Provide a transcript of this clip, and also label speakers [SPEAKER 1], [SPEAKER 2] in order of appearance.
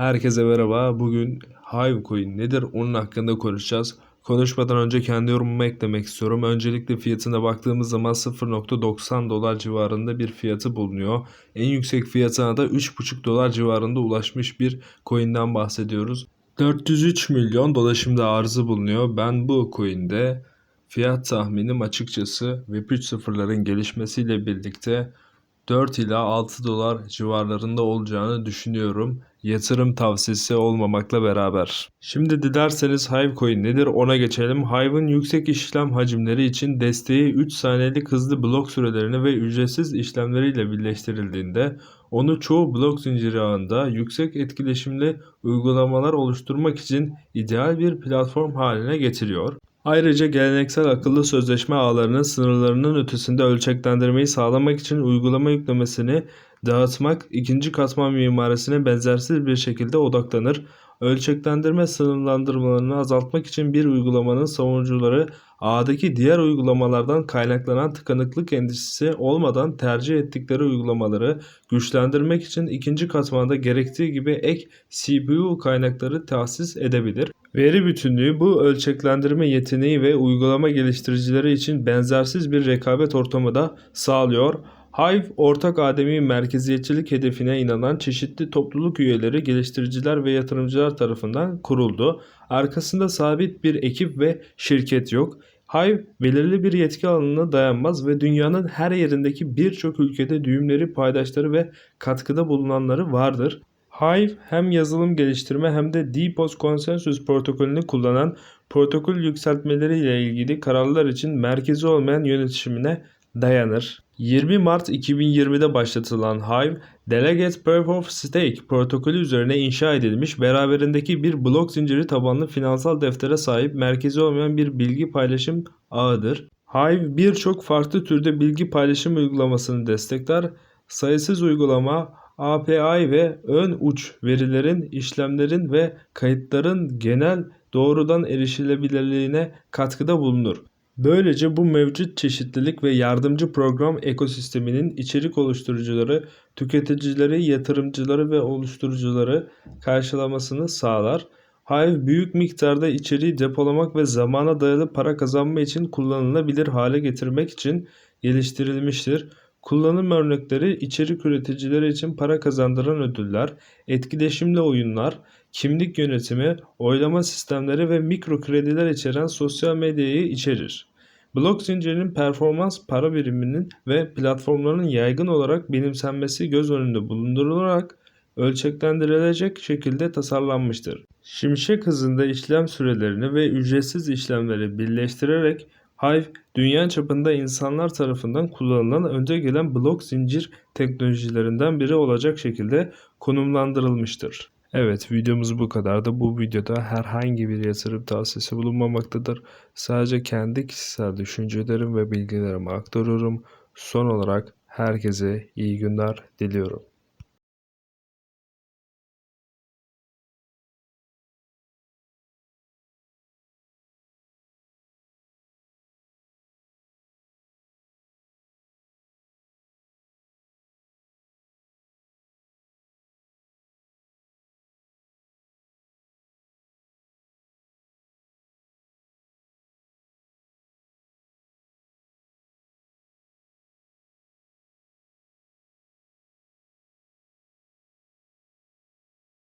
[SPEAKER 1] Herkese merhaba. Bugün Hivecoin nedir onun hakkında konuşacağız. Konuşmadan önce kendi yorumumu eklemek istiyorum. Öncelikle fiyatına baktığımız zaman 0.90 dolar civarında bir fiyatı bulunuyor. En yüksek fiyatına da 3.5 dolar civarında ulaşmış bir coin'den bahsediyoruz. 403 milyon dolaşımda arzı bulunuyor. Ben bu coin'de fiyat tahminim açıkçası Web3 sıfırların gelişmesiyle birlikte 4 ila 6 dolar civarlarında olacağını düşünüyorum. Yatırım tavsiyesi olmamakla beraber. Şimdi dilerseniz Hivecoin nedir ona geçelim. Hive'ın yüksek işlem hacimleri için desteği 3 saniyelik hızlı blok sürelerini ve ücretsiz işlemleriyle birleştirildiğinde onu çoğu blok zinciri ağında yüksek etkileşimli uygulamalar oluşturmak için ideal bir platform haline getiriyor. Ayrıca geleneksel akıllı sözleşme ağlarının sınırlarının ötesinde ölçeklendirmeyi sağlamak için uygulama yüklemesini dağıtmak ikinci katman mimarisine benzersiz bir şekilde odaklanır. Ölçeklendirme sınırlandırmalarını azaltmak için bir uygulamanın savunucuları ağdaki diğer uygulamalardan kaynaklanan tıkanıklık endişesi olmadan tercih ettikleri uygulamaları güçlendirmek için ikinci katmanda gerektiği gibi ek CPU kaynakları tahsis edebilir. Veri bütünlüğü bu ölçeklendirme yeteneği ve uygulama geliştiricileri için benzersiz bir rekabet ortamı da sağlıyor. Hive, ortak ademi merkeziyetçilik hedefine inanan çeşitli topluluk üyeleri, geliştiriciler ve yatırımcılar tarafından kuruldu. Arkasında sabit bir ekip ve şirket yok. Hive belirli bir yetki alanına dayanmaz ve dünyanın her yerindeki birçok ülkede düğümleri, paydaşları ve katkıda bulunanları vardır. Hive hem yazılım geliştirme hem de DPoS Consensus protokolünü kullanan protokol yükseltmeleriyle ilgili kararlar için merkezi olmayan yönetimine dayanır. 20 Mart 2020'de başlatılan Hive, Delegate Proof of Stake protokolü üzerine inşa edilmiş beraberindeki bir blok zinciri tabanlı finansal deftere sahip merkezi olmayan bir bilgi paylaşım ağıdır. Hive birçok farklı türde bilgi paylaşım uygulamasını destekler. Sayısız uygulama, API ve ön uç verilerin, işlemlerin ve kayıtların genel doğrudan erişilebilirliğine katkıda bulunur. Böylece bu mevcut çeşitlilik ve yardımcı program ekosisteminin içerik oluşturucuları, tüketicileri, yatırımcıları ve oluşturucuları karşılamasını sağlar. Hive büyük miktarda içeriği depolamak ve zamana dayalı para kazanma için kullanılabilir hale getirmek için geliştirilmiştir. Kullanım örnekleri içerik üreticileri için para kazandıran ödüller, etkileşimli oyunlar, kimlik yönetimi, oylama sistemleri ve mikro krediler içeren sosyal medyayı içerir. Blok zincirinin performans para biriminin ve platformların yaygın olarak benimsenmesi göz önünde bulundurularak ölçeklendirilecek şekilde tasarlanmıştır. Şimşek hızında işlem sürelerini ve ücretsiz işlemleri birleştirerek Hive, dünya çapında insanlar tarafından kullanılan önde gelen blok zincir teknolojilerinden biri olacak şekilde konumlandırılmıştır. Evet videomuz bu kadardı. Bu videoda herhangi bir yatırım tavsiyesi bulunmamaktadır. Sadece kendi kişisel düşüncelerim ve bilgilerimi aktarıyorum. Son olarak herkese iyi günler diliyorum.